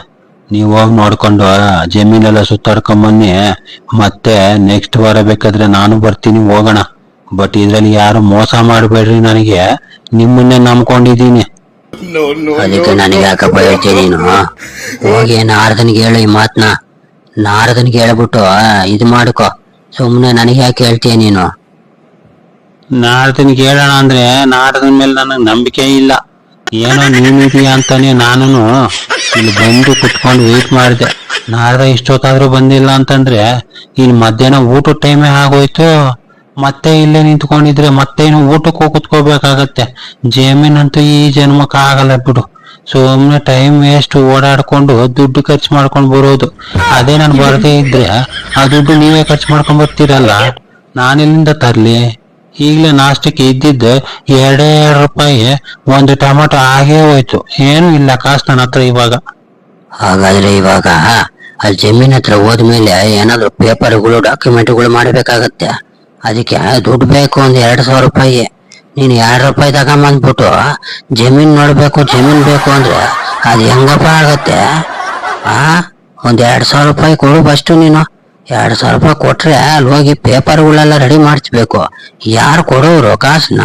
ನೀವು ಹೋಗಿ ನೋಡ್ಕೊಂಡು ಜಮೀನೆಲ್ಲ ಸುತ್ತಾಡ್ಕೊಂಬನ್ನಿ ಮತ್ತೆ ನೆಕ್ಸ್ಟ್ ವಾರ ಬೇಕಾದ್ರೆ ನಾನು ಬರ್ತೀನಿ ಹೋಗೋಣ. ಬಟ್ ಇದ್ರಲ್ಲಿ ಯಾರು ಮೋಸ ಮಾಡಬೇಡ್ರಿ ನನಗೆ. ನಿಮ್ಮನ್ನೇ ನಂಬ್ಕೊಂಡಿದ್ದೀನಿ. ಅದಕ್ಕೆ ನನಗೆ ಯಾಕಪ್ಪ ಹೇಳ್ತೀನಿ ನೀನು? ಹೋಗಿ ಹೇಳಿ ಹೇಳು ಈ ಮಾತ್ನ. ನಾರದನಿಗೆ ಹೇಳ್ಬಿಟ್ಟು ಇದು ಮಾಡ್ಕೊ. ಸುಮ್ನೆ ನನಗೆ ಯಾಕೆ ಹೇಳ್ತೀಯ ನೀನು? ನಾರದನ್ಗೆ ಹೇಳೋಣ ಅಂದ್ರೆ ನಾರದನ ಮೇಲೆ ನನಗೆ ನಂಬಿಕೆ ಇಲ್ಲ. ಏನೋ ನೀನಿದೀಯ ಅಂತಾನೆ ನಾನು ಇಲ್ಲಿ ಬಂದು ಕುತ್ಕೊಂಡು ವೇಟ್ ಮಾಡಿದೆ. ನಾರದ ಇಷ್ಟೊತ್ತಾದ್ರೂ ಬಂದಿಲ್ಲ ಅಂತಂದ್ರೆ ಇಲ್ಲಿ ಮಧ್ಯಾಹ್ನ ಊಟದ ಟೈಮೇ ಆಗೋಯ್ತು. ಮತ್ತೆ ಇಲ್ಲೇ ನಿಂತ್ಕೊಂಡಿದ್ರೆ ಮತ್ತೆ ಇನ್ನು ಊಟಕ್ಕೆ ಕುತ್ಕೋಬೇಕಾಗತ್ತೆ. ಅಂತೂ ಈ ಜನ್ಮಕ್ಕೆ ಆಗಲ್ಲ ಬಿಡು. ಸುಮ್ಮನೆ ಟೈಮ್ ವೇಸ್ಟ್ ಓಡಾಡ್ಕೊಂಡು ದುಡ್ಡು ಖರ್ಚು ಮಾಡ್ಕೊಂಡು ಬರೋದು. ಅದೇ ನಾನು ಬರದೇ ಇದ್ರೆ ಆ ದುಡ್ಡು ನೀವೇ ಖರ್ಚು ಮಾಡ್ಕೊಂಡು ಬರ್ತೀರಲ್ಲ? ನಾನೆಲ್ಲಿಂದ ತರ್ಲಿ. ಈಗಲೇ ನಾಷ್ಟಕ್ಕೆ ಇದ್ದಿದ್ದು ಎರಡೇ ಎರಡು ರೂಪಾಯಿ ಒಂದು ಟೊಮೆಟೊ ಆಗೇ ಹೋಯ್ತು. ಏನು ಇಲ್ಲ ಕಾಸು ನನ್ನ ಹತ್ರ ಇವಾಗ. ಹಾಗಾದ್ರೆ ಇವಾಗ ಅಲ್ಲಿ ಜಮೀನ್ ಹತ್ರ ಹೋದ್ಮೇಲೆ ಏನಾದ್ರು ಪೇಪರ್ಗಳು ಡಾಕ್ಯುಮೆಂಟ್ಗಳು ಮಾಡಬೇಕಾಗತ್ತೆ. ಅದಕ್ಕೆ ದುಡ್ಡು ಬೇಕು ಒಂದು ಎರಡು ಸಾವಿರ ರೂಪಾಯಿ. ನೀನು ಎರಡು ರೂಪಾಯಿ ತಗೊಂಬಂದ್ಬಿಟ್ಟು ಜಮೀನ್ ನೋಡ್ಬೇಕು, ಜಮೀನ್ ಬೇಕು ಅಂದ್ರೆ ಅದು ಹೆಂಗಪ್ಪ ಆಗತ್ತೆ? ಆ? ಒಂದ್ ಎರಡ್ ಸಾವಿರ ರೂಪಾಯಿ ಕೊಡು ಫಸ್ಟ್ ನೀನು. ಎರಡ್ ಸಾವಿರ ರೂಪಾಯಿ ಕೊಟ್ರೆ ಅಲ್ಲಿ ಹೋಗಿ ಪೇಪರ್ಗಳೆಲ್ಲ ರೆಡಿ ಮಾಡಿಸ್ಬೇಕು. ಯಾರು ಕೊಡೋರು ಕಾಸನ್ನ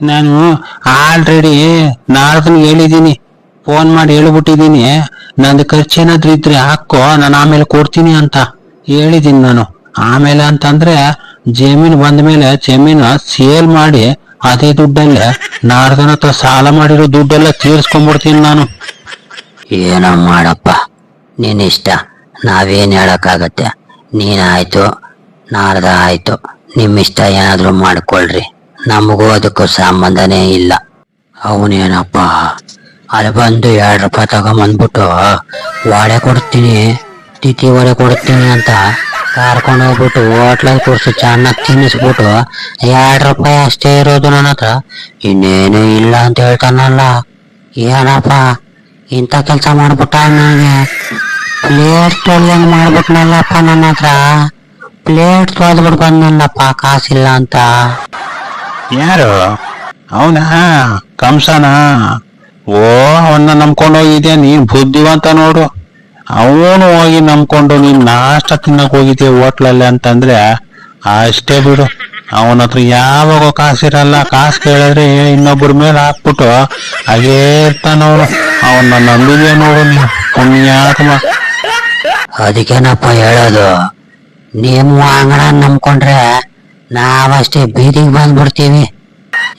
ನಾನು ಆಲ್ರೆಡಿ ನಾಳ್ದನ್ ಹೇಳಿದ್ದೀನಿ ಫೋನ್ ಮಾಡಿ ಹೇಳ್ಬಿಟ್ಟಿದ್ದೀನಿ ನಂದು ಖರ್ಚು ಏನಾದ್ರೂ ಇದ್ರೆ ಹಾಕೋ, ನಾನು ಆಮೇಲೆ ಕೊಡ್ತೀನಿ ಅಂತ ಹೇಳಿದ್ದೀನಿ ನಾನು. ಆಮೇಲೆ ಅಂತಂದ್ರೆ ಜಮೀನ್ ಬಂದ ಮೇಲೆ ಜಮೀನ್ ಸೇಲ್ ಮಾಡಿ ಅದೇ ದುಡ್ಡಲ್ಲ ನಾಡ್ದನ ಹತ್ರ ಸಾಲ ಮಾಡಿರೋ ದುಡ್ಡೆಲ್ಲ ತೀರ್ಸ್ಕೊಂಡ್ಬಿಡ್ತೀನಿ ನಾನು. ಏನೋ ಮಾಡಪ್ಪ. ನೀನ್ ಇಷ್ಟ ನಾವೇನ್ ಹೇಳಕ್ಕಾಗತ್ತೆ? ನೀನಾಯ್ತು ನಾಡ್ದ ಆಯ್ತು. ನಿಮ್ಮಿಷ್ಟ ಏನಾದ್ರೂ ಮಾಡ್ಕೊಳ್ರಿ. ನಮಗೂ ಅದಕ್ಕೂ ಸಂಬಂಧನೇ ಇಲ್ಲ. ಅವನೇನಪ್ಪ? ಅಲ್ಲಿ ಬಂದು ಎರಡು ರೂಪಾಯಿ ತಗೊಂಬಂದ್ಬಿಟ್ಟು, ವಾಡೆ ಕೊಡ್ತೀನಿ, ತಿಥಿ ವಾಡೆ ಕೊಡ್ತೀನಿ ಅಂತ ಕರ್ಕೊಂಡು ಹೋಗ್ಬಿಟ್ಟು ಹೋಟ್ಲಲ್ಲಿ ಕೂರಿಸಿ ಚೆನ್ನಾಗಿ ತಿನ್ನಿಸ್ಬಿಟ್ಟು, ಎರಡು ರೂಪಾಯಿ ಅಷ್ಟೇ ಇರೋದು ನನ್ನ ಹತ್ರ. ಇನ್ನೇನು ಇಲ್ಲ ಅಂತ ಹೇಳ್ತಾನಲ್ಲ. ಏನಪ್ಪ, ಇಂಥ ಕೆಲಸ ಮಾಡ್ಬಿಟ್ಟ ನನಗೆ ಪ್ಲೇಟ್ ತೊಳ್ದಂಗೆ ಮಾಡ್ಬಿಟ್ನಲ್ಲಪ್ಪ ನನ್ನ ಹತ್ರ. ಪ್ಲೇಟ್ ತೊಳೆದ್ಬಿಟ್ಟು ಬಂದನಲ್ಲಪ್ಪ, ಕಾಸಿಲ್ಲ ಅಂತ. ಯಾರು? ಅವನಾ? ಕಂಸನಾ? ಓ ಅವನ್ನ ನಂಬ್ಕೊಂಡು ಹೋಗಿದ್ಯಾ? ನೀನ್ ಬುದ್ಧಿವಂತ ನೋಡು. ಅವನು ಹೋಗಿ ನಂಬ್ಕೊಂಡು ನೀನ್ ನಾಷ್ಟ ತಿನ್ನಕ್ ಹೋಗಿದ್ದೆ ಹೋಟ್ಲಲ್ಲಿ ಅಂತಂದ್ರೆ ಅಷ್ಟೇ ಬಿಡು. ಅವನ ಹತ್ರ ಯಾವಾಗ ಕಾಸಿರಲ್ಲ ಕಾಸು ಕೇಳಿದ್ರೆ ಇನ್ನೊಬ್ಬರ ಮೇಲೆ ಹಾಕ್ಬಿಟ್ಟು ಹಾಗೇ ಇರ್ತಾನವನು ಅವನ್ನ ನಂಬಿದೆ ನೋಡು ನೀನು ಪುಣ್ಯಾತ್ಮ. ಅದಕ್ಕೇನಪ್ಪ ಹೇಳೋದು? ನೀವು ಅಂಗಡ ನಂಬ್ಕೊಂಡ್ರೆ ನಾವಷ್ಟೇ ಬೀದಿಗೆ ಬಂದ್ಬಿಡ್ತೀವಿ.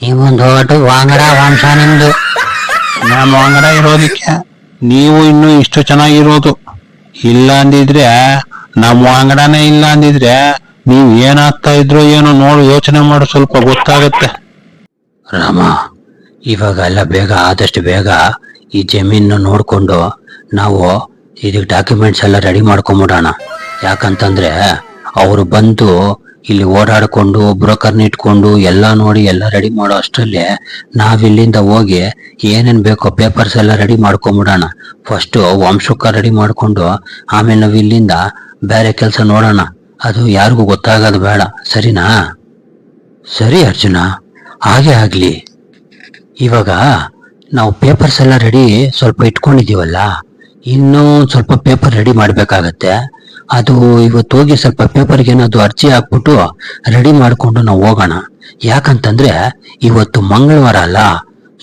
ನೀವೊಂದು ದೊಡ್ಡ ವಾಂಗಡ ವಂಶ ನಿಮ್ದು. ನಮ್ಮ ಅಂಗಡ ಇರೋದಕ್ಕೆ. ನೀವು ಇನ್ನೂ ಇಷ್ಟು ಚೆನ್ನಾಗಿರೋದು. ಇಲ್ಲ ಅಂದಿದ್ರೆ, ನಮ್ಮ ಅಂಗಡನೇ ಇಲ್ಲ ಅಂದಿದ್ರೆ, ನೀವು ಏನಾಗ್ತಾ ಇದ್ರೋ ಏನೋ ನೋಡು, ಯೋಚನೆ ಮಾಡು, ಸ್ವಲ್ಪ ಗೊತ್ತಾಗತ್ತೆ. ರಾಮ, ಇವಾಗ ಎಲ್ಲ ಬೇಗ, ಆದಷ್ಟು ಬೇಗ ಈ ಜಮೀನು ನೋಡ್ಕೊಂಡು ನಾವು ಇದಕ್ಕೆ ಡಾಕ್ಯುಮೆಂಟ್ಸ್ ಎಲ್ಲ ರೆಡಿ ಮಾಡ್ಕೊಂಬಿಡೋಣ. ಯಾಕಂತಂದ್ರೆ, ಅವರು ಬಂದು ಇಲ್ಲಿ ಓಡಾಡ್ಕೊಂಡು, ಬ್ರೋಕರ್ನ ಇಟ್ಕೊಂಡು, ಎಲ್ಲ ನೋಡಿ, ಎಲ್ಲ ರೆಡಿ ಮಾಡೋ ಅಷ್ಟರಲ್ಲಿ ನಾವ್ ಇಲ್ಲಿಂದ ಹೋಗಿ ಏನೇನ್ ಬೇಕೋ ಪೇಪರ್ಸ್ ಎಲ್ಲ ರೆಡಿ ಮಾಡ್ಕೊಂಬಿಡೋಣ. ಫಸ್ಟ್ ವಂಶಕ್ಕ ರೆಡಿ ಮಾಡ್ಕೊಂಡು, ಆಮೇಲೆ ನಾವು ಇಲ್ಲಿಂದ ಬೇರೆ ಕೆಲಸ ನೋಡೋಣ. ಅದು ಯಾರಿಗೂ ಗೊತ್ತಾಗೋದು ಬೇಡ. ಸರಿನಾ? ಸರಿ ಅರ್ಜುನ. ಹಾಗೆ ಆಗಲಿ. ಇವಾಗ ನಾವು ಪೇಪರ್ಸ್ ಎಲ್ಲ ರೆಡಿ ಸ್ವಲ್ಪ ಇಟ್ಕೊಂಡಿದ್ದೀವಲ್ಲ, ಇನ್ನೂ ಸ್ವಲ್ಪ ಪೇಪರ್ ರೆಡಿ ಮಾಡ್ಬೇಕಾಗತ್ತೆ. ಅದು ಇವತ್ತು ಹೋಗಿ ಸ್ವಲ್ಪ ಪೇಪರ್ಗೆ ಏನಾದ್ರು ಅರ್ಜಿ ಹಾಕ್ಬಿಟ್ಟು ರೆಡಿ ಮಾಡಿಕೊಂಡು ನಾವು ಹೋಗೋಣ. ಯಾಕಂತಂದ್ರೆ ಇವತ್ತು ಮಂಗಳವಾರ ಅಲ್ಲ.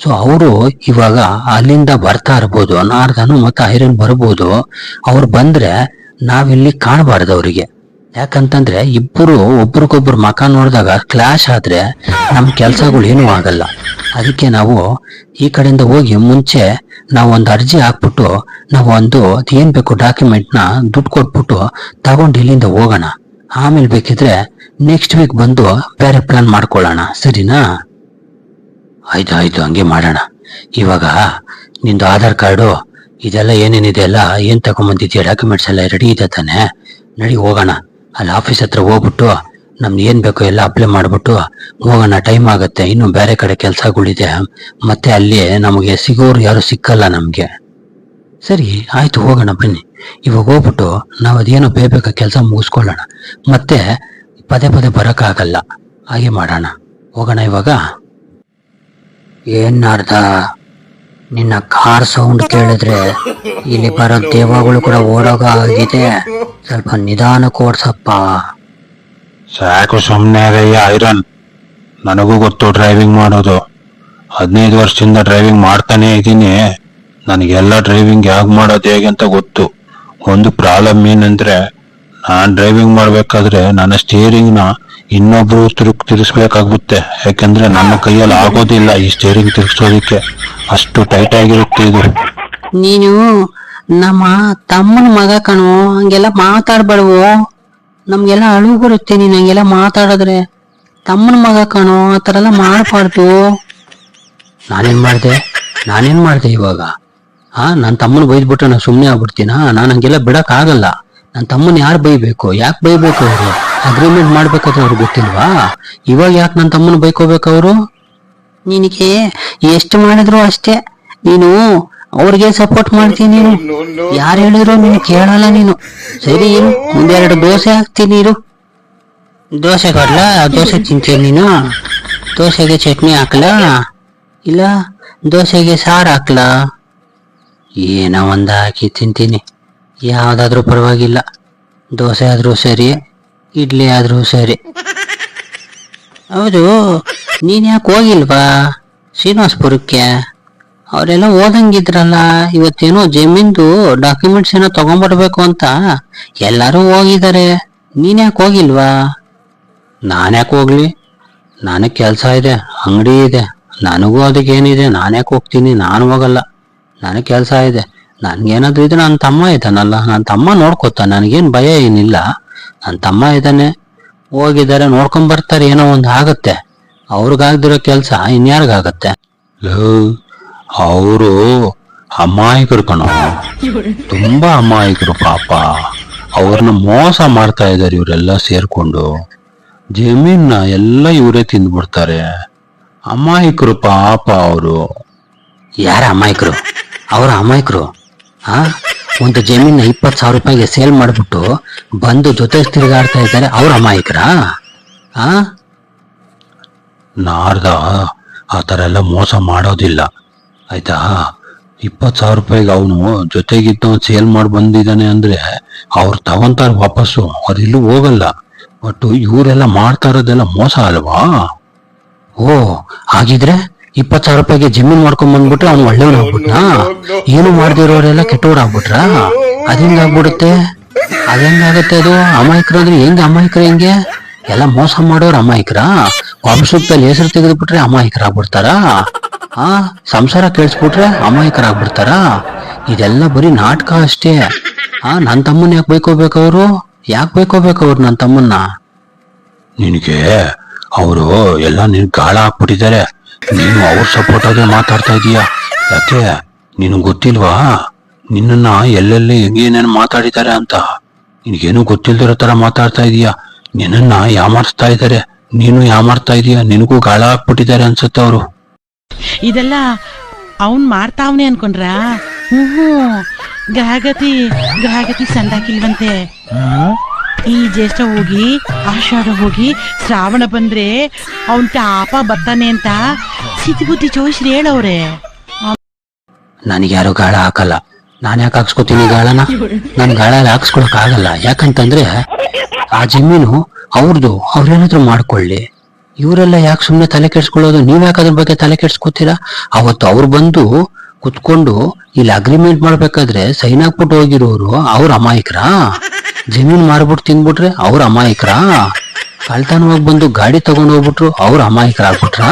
ಸೊ ಅವರು ಇವಾಗ ಅಲ್ಲಿಂದ ಬರ್ತಾ ಇರ್ಬೋದು. ನಾರ್ದನು ಮತ್ತೆ ಐರನ್ ಬರ್ಬೋದು. ಅವ್ರು ಬಂದ್ರೆ ನಾವಿಲ್ಲಿ ಕಾಣಬಾರ್ದು ಅವರಿಗೆ. ಯಾಕಂತಂದ್ರೆ ಇಬ್ಬರು ಒಬ್ರಿಗೊಬ್ರು ಮಕ ನೋಡಿದಾಗ ಕ್ಲಾಶ್ ಆದ್ರೆ ನಮ್ ಕೆಲ್ಸಗಳು ಏನೂ ಆಗಲ್ಲ. ಅದಕ್ಕೆ ನಾವು ಈ ಕಡೆಯಿಂದ ಹೋಗಿ ಮುಂಚೆ ನಾವು ಒಂದು ಅರ್ಜಿ ಹಾಕ್ಬಿಟ್ಟು ನಾವು ಒಂದು ಏನ್ ಬೇಕು ಡಾಕ್ಯುಮೆಂಟ್ನ ದುಡ್ಡು ಕೊಟ್ಬಿಟ್ಟು ತಗೊಂಡು ಇಲ್ಲಿಂದ ಹೋಗೋಣ. ಆಮೇಲೆ ಬೇಕಿದ್ರೆ ನೆಕ್ಸ್ಟ್ ವೀಕ್ ಬಂದು ಬೇರೆ ಪ್ಲಾನ್ ಮಾಡ್ಕೊಳ್ಳೋಣ. ಸರಿನಾ? ಆಯ್ತು ಆಯ್ತು, ಹಂಗೆ ಮಾಡೋಣ. ಇವಾಗ ನಿಂದು ಆಧಾರ್ ಕಾರ್ಡು, ಇದೆಲ್ಲ ಏನೇನಿದೆ ಏನು ಏನ್ ತಗೊಂಬಂದಿದ್ಯಾ? ಡಾಕ್ಯುಮೆಂಟ್ಸ್ ಎಲ್ಲ ರೆಡಿ ಇದೆ ತಾನೆ? ನಡಿ ಹೋಗೋಣ. ಅಲ್ಲಿ ಆಫೀಸ್ ಹತ್ರ ಹೋಗ್ಬಿಟ್ಟು ನಮ್ದು ಏನು ಬೇಕೋ ಎಲ್ಲ ಅಪ್ಲೈ ಮಾಡ್ಬಿಟ್ಟು ಹೋಗೋಣ ಟೈಮ್ ಆಗುತ್ತೆ. ಇನ್ನು ಬೇರೆ ಕಡೆ ಕೆಲಸಗಳಿದೆ. ಮತ್ತೆ ಅಲ್ಲಿ ನಮಗೆ ಸಿಗೋರು ಯಾರು ಸಿಕ್ಕಲ್ಲ ನಮಗೆ. ಸರಿ, ಆಯ್ತು, ಹೋಗೋಣ ಬನ್ನಿ. ಇವಾಗ ಹೋಗ್ಬಿಟ್ಟು ನಾವು ಅದೇನೋ ಬೇಬೇಕ ಕೆಲಸ ಮುಗಿಸ್ಕೊಳ್ಳೋಣ. ಮತ್ತೆ ಪದೇ ಪದೇ ಬರೋಕ್ಕಾಗಲ್ಲ. ಹಾಗೆ ಮಾಡೋಣ. ಹೋಗೋಣ ಇವಾಗ. ಏನಾರ್ಧ ನಿನ್ನ ಕಾರ್ ಸೌಂಡ್ ಕೇಳಿದ್ರೆ ಇಲ್ಲಿ ಬರೋ ದೇವಗಳು ಕೂಡ ಓಡೋಗ ಆಗಿದೆ ಸ್ವಲ್ಪ ನಿಧಾನ ಕೊಡ್ಸಪ್ಪ ಸಾಕು ಸುಮ್ಮನೆ ಅದಯ್ಯ ಐರನ್. ನನಗೂ ಗೊತ್ತು ಡ್ರೈವಿಂಗ್ ಮಾಡೋದು. ಹದಿನೈದು ವರ್ಷದಿಂದ ಡ್ರೈವಿಂಗ್ ಮಾಡ್ತಾನೆ ಇದ್ದೀನಿ. ನನಗೆಲ್ಲ ಡ್ರೈವಿಂಗ್ ಹೇಗೆ ಮಾಡೋದು ಹೇಗೆ ಅಂತ ಗೊತ್ತು. ಒಂದು ಪ್ರಾಬ್ಲಮ್ ಏನಂದ್ರೆ ನಾನು ಡ್ರೈವಿಂಗ್ ಮಾಡಬೇಕಾದ್ರೆ ನನ್ನ ಸ್ಟೀರಿಂಗ್ನ ಇನ್ನೊಬ್ರು ತಿರುಗ್ ತಿರುಗಿಸ್ಬೇಕಾಗುತ್ತೆ ಯಾಕಂದ್ರೆ ನನ್ನ ಕೈಯಲ್ಲಿ ಆಗೋದಿಲ್ಲ ಈ ಸ್ಟೇರಿಂಗ್ ತಿರುಗಿಸೋದಕ್ಕೆ. ಅಷ್ಟು ಟೈಟ್ ಆಗಿರುತ್ತೆ ಇದು. ನೀನು ನಮ್ಮ ತಮ್ಮನ ಮಗ ಕಣೋ ಹಂಗೆಲ್ಲ ಮಾತಾಡ್ಬೇಡವು ನಮ್ಗೆಲ್ಲ ಅಳು ಬರುತ್ತೆ ನೀನ್ ಹಂಗೆಲ್ಲ ಮಾತಾಡಿದ್ರೆ. ತಮ್ಮನ ಮಗ ಕಣೋ ಆ ಥರ ಎಲ್ಲ ಮಾಡಬಾರ್ದು. ನಾನೇನ್ ಮಾಡ್ದೆ? ನಾನೇನ್ ಮಾಡ್ದೆ ಇವಾಗ? ಹಾ ನನ್ನ ತಮ್ಮನ ಬೈದ್ಬಿಟ್ರೆ ನಾನು ಸುಮ್ಮನೆ ಆಗ್ಬಿಡ್ತೀನಾ? ನಾನು ಹಂಗೆಲ್ಲ ಬಿಡಕ್ ಆಗಲ್ಲ ನನ್ನ ತಮ್ಮನ ಯಾರು ಬೈಬೇಕು? ಯಾಕೆ ಬೈಬೇಕು ಅವರು? ಅಗ್ರಿಮೆಂಟ್ ಮಾಡ್ಬೇಕಾದ್ರೆ ಅವ್ರಿಗೆ ಗೊತ್ತಿಲ್ವಾ? ಇವಾಗ ಯಾಕೆ ನನ್ನ ತಮ್ಮನ ಬೈಕೋಬೇಕು ಅವರು? ನಿನಗೆ ಎಷ್ಟು ಮಾಡಿದ್ರು ಅಷ್ಟೇ. ನೀನು ಅವ್ರಿಗೆ ಸಪೋರ್ಟ್ ಮಾಡ್ತೀನಿ ನೀನು ಯಾರು ಹೇಳಿದ್ರು ನೀನು ಕೇಳಲ್ಲ ನೀನು. ಸರಿ ಇರು. ಒಂದೆರಡು ದೋಸೆ ಹಾಕ್ತೀನಿ ಇರು. ದೋಸೆ ಕೊಡ್ಲ? ದೋಸೆ ತಿಂತೀನಿ ನೀನು? ದೋಸೆಗೆ ಚಟ್ನಿ ಹಾಕ್ಲಾ? ಇಲ್ಲ. ದೋಸೆಗೆ ಸಾರು ಹಾಕ್ಲಾ? ಏನೋ ಒಂದು ಹಾಕಿ ತಿಂತೀನಿ. ಯಾವುದಾದ್ರೂ ಪರವಾಗಿಲ್ಲ. ದೋಸೆ ಆದ್ರೂ ಸರಿ ಇಡ್ಲಿ ಆದ್ರೂ ಸರಿ. ಹೌದು. ನೀನು ಯಾಕೆ ಹೋಗಿಲ್ವಾ? ಶ್ರೀನಿವಾಸ್ಪುರಕ್ಕೆ? ಅವರೆಲ್ಲ ಓದಂಗಿದ್ರಲ್ಲ, ಇವತ್ತೇನೋ ಜಮೀನ್ದು ಡಾಕ್ಯುಮೆಂಟ್ಸ್ ಏನೋ ತಗೊಂಡ್ಬರ್ಬೇಕು ಅಂತ ಎಲ್ಲರೂ ಹೋಗಿದ್ದಾರೆ ನೀನ್ ಯಾಕೆ ಹೋಗಿಲ್ವಾ? ನಾನ್ಯಾಕೆ ಹೋಗ್ಲಿ? ನನಗೆ ಕೆಲಸ ಇದೆ, ಅಂಗಡಿ ಇದೆ, ನನಗೂ ಅದಕ್ಕೆ ಏನಿದೆ ನಾನ್ಯಾಕೆ ಹೋಗ್ತೀನಿ? ನಾನು ಹೋಗಲ್ಲ. ನನಗೆ ಕೆಲಸ ಇದೆ. ನನ್ಗೇನಾದ್ರೂ ಇದ್ರೆ ನನ್ನ ತಮ್ಮ ಇದ್ದಾನಲ್ಲ ನನ್ನ ತಮ್ಮ ನೋಡ್ಕೊತ, ನನಗೇನು ಭಯ ಏನಿಲ್ಲ. ನನ್ನ ತಮ್ಮ ಇದ್ದಾನೆ. ಹೋಗಿದ್ದಾರೆ ನೋಡ್ಕೊಂಡ್ ಬರ್ತಾರೆ, ಏನೋ ಒಂದು ಆಗತ್ತೆ. ಅವ್ರಿಗಾಗ್ದಿರೋ ಕೆಲಸ ಇನ್ಯಾರಿಗಾಗತ್ತೆ? ಅವರು ಅಮಾಯಕರು ಕಣೋ. ತುಂಬಾ ಅಮಾಯಕರು ಪಾಪ. ಅವ್ರನ್ನ ಮೋಸ ಮಾಡ್ತಾ ಇದ್ದಾರೆ ಇವರೆಲ್ಲ ಸೇರ್ಕೊಂಡು. ಜಮೀನ್ನ ಎಲ್ಲ ಇವರೇ ತಿಂದ್ಬಿಡ್ತಾರೆ. ಅಮಾಯಕರು ಪಾಪ ಅವರು. ಯಾರ ಅಮಾಯಕರು? ಅವ್ರ ಅಮಾಯಕರು? ಆ? ಒಂದು ಜಮೀನ ಇಪ್ಪತ್ತು ಸಾವಿರ ರೂಪಾಯಿಗೆ ಸೇಲ್ ಮಾಡಿಬಿಟ್ಟು ಬಂದು ಜೊತೆ ತಿರುಗಾಡ್ತಾ ಇದ್ದಾರೆ ಅವ್ರ ಅಮಾಯಕರ? ಆ? ನಾರ್ದ ಆ ಥರ ಎಲ್ಲ ಮೋಸ ಮಾಡೋದಿಲ್ಲ. ಆಯ್ತಾ? ಇಪ್ಪತ್ತು ಸಾವಿರ ರೂಪಾಯಿಗೆ ಅವನು ಜೊತೆಗಿದ್ದ ಸೇಲ್ ಮಾಡಿ ಬಂದಿದ್ದಾನೆ ಅಂದ್ರೆ ಅವ್ರು ತಗೊಂತಾರೆ ವಾಪಸ್ಸು, ಅವ್ರು ಇಲ್ಲೂ ಹೋಗಲ್ಲ. ಬಟ್ ಇವರೆಲ್ಲ ಮಾಡ್ತಾ ಇರೋದೆಲ್ಲ ಮೋಸ ಅಲ್ವಾ? ಓ, ಹಾಗಿದ್ರೆ ಇಪ್ಪತ್ತು ಸಾವಿರ ರೂಪಾಯಿಗೆ ಜಮೀನ್ ಮಾಡ್ಕೊಂಡ್ ಬಂದ್ಬಿಟ್ರೆ ಅವ್ನು ಒಳ್ಳೆಯವನಾಗ್ಬಿಟ್ನಾ ಏನು ಮಾಡ್ದಿರೋರೆಲ್ಲ ಕೆಟ್ಟವ್ರ ಆಗ್ಬಿಟ್ರ? ಹೆಂಗಾಗ್ಬಿಡುತ್ತೆ ಆಗ್ಬಿಡುತ್ತೆ? ಅದೇಂಗಾಗುತ್ತೆ ಅದು? ಅಮಾಯಕರು ಅಂದ್ರೆ ಹೆಂಗ್ ಅಮಾಯಕರು ಹೆಂಗೆ? ಎಲ್ಲ ಮೋಸ ಮಾಡೋರು ಅಮಾಯಕರ? ವಂಶದಲ್ಲಿ ಹೆಸರು ತೆಗೆದ್ಬಿಟ್ರೆ ಅಮಾಯಕರಾಗ್ಬಿಡ್ತಾರಾ? ಆ, ಸಂಸಾರ ಕೇಳಿಸ್ಬಿಟ್ರೆ ಅಮಾಯಕರಾಗ್ಬಿಡ್ತಾರ? ಇದೆಲ್ಲ ಬರೀ ನಾಟಕ ಅಷ್ಟೇ. ಆ ನನ್ನ ತಮ್ಮನ್ ಯಾಕೆ ಬೈಕೋಬೇಕು ಅವರು ಯಾಕೆ ಬೈಕೋಬೇಕು ಅವ್ರು ನನ್ ತಮ್ಮನ್ನ? ನಿನಗೆ ಅವರು ಎಲ್ಲ ನಿನ್ ಗಾಳ ಹಾಕ್ಬಿಟ್ಟಿದ್ದಾರೆ. ನೀನು ಅವ್ರ ಸಪೋರ್ಟ್ ಆಗಿ ಮಾತಾಡ್ತಾ ಇದೀಯ? ಯಾಕೆ? ನಿನಗೆ ಗೊತ್ತಿಲ್ವಾ? ನಿನ್ನನ್ನ ಎಲ್ಲೆಲ್ಲಿ ಹೆಂಗೇನೇನು ಮಾತಾಡಿದ್ದಾರೆ ಅಂತ? ನಿನಗೇನು ಗೊತ್ತಿಲ್ದಿರೋ ತರ ಮಾತಾಡ್ತಾ ಇದೀಯ? ನಿನ್ನನ್ನ ಯಾಮಾರಿಸ್ತಾ ಇದ್ದಾರೆ? ನೀನು ಯಾಮಾರ್ತಾ ಇದೀಯ? ನಿನಗೂ ಗಾಳ ಹಾಕ್ಬಿಟ್ಟಿದ್ದಾರೆ ಅನ್ಸುತ್ತೆ ಅವರು. ಇದೆಲ್ಲ ಅವನ್ ಮಾಡ್ತಾವ್ನೆ ಅನ್ಕೊಂಡ್ರ? ಹ್ಮ್. ಗ್ರಹಗತಿ ಗ್ರಹಗತಿ ಸಂದಾಕಿಲ್ವಂತೆ. ಈ ಜ್ಯೇಷ್ಠ ಹೋಗಿ ಆಷಾಢ ಹೋಗಿ ಶ್ರಾವಣ ಬಂದ್ರೆ ಅವನ್ ತಾಪ ಬರ್ತಾನೆ ಅಂತ ಸಿದ್ಧ ಬುದ್ಧಿ ಜೋಶ್ರಿ ಹೇಳವ್ರೆ ನನಗೆ ಯಾರು ಗಾಳ ಹಾಕಲ್ಲ. ನಾನು ಯಾಕೆ ಹಾಕ್ಸ್ಕೊತೀನಿ ಗಾಳನ? ನನ್ ಗಾಳ ಹಾಕ್ಸ್ಕೊಳಕ್ ಆಗಲ್ಲ. ಯಾಕಂತಂದ್ರೆ ಆ ಜಮೀನು ಅವ್ರದ್ದು ಅವ್ರೇನಾದ್ರೂ ಮಾಡ್ಕೊಳ್ಳಿ. ಇವರೆಲ್ಲ ಯಾಕೆ ಸುಮ್ಮನೆ ತಲೆ ಕೆಡ್ಸ್ಕೊಳ್ಳೋದು? ನೀವು ಯಾಕೆ ಅದ್ರ ಬಗ್ಗೆ ತಲೆ ಕೆಡ್ಸ್ಕೊತೀರಾ? ಅವತ್ತು ಅವ್ರು ಬಂದು ಕುತ್ಕೊಂಡು ಇಲ್ಲಿ ಅಗ್ರಿಮೆಂಟ್ ಮಾಡ್ಬೇಕಾದ್ರೆ ಸೈನ್ ಹಾಕ್ಬಿಟ್ಟು ಹೋಗಿರೋರು ಅವ್ರ ಅಮಾಯಕರಾ? ಜಮೀನ್ ಮಾರ್ಬಿಟ್ಟು ತಿನ್ಬಿಟ್ರೆ ಅವ್ರ ಅಮಾಯಕರಾ? ಕಳ್ತನವಾಗಿ ಬಂದು ಗಾಡಿ ತಗೊಂಡು ಹೋಗ್ಬಿಟ್ರು ಅವ್ರ ಅಮಾಯಕರಾಗ್ಬಿಟ್ರಾ?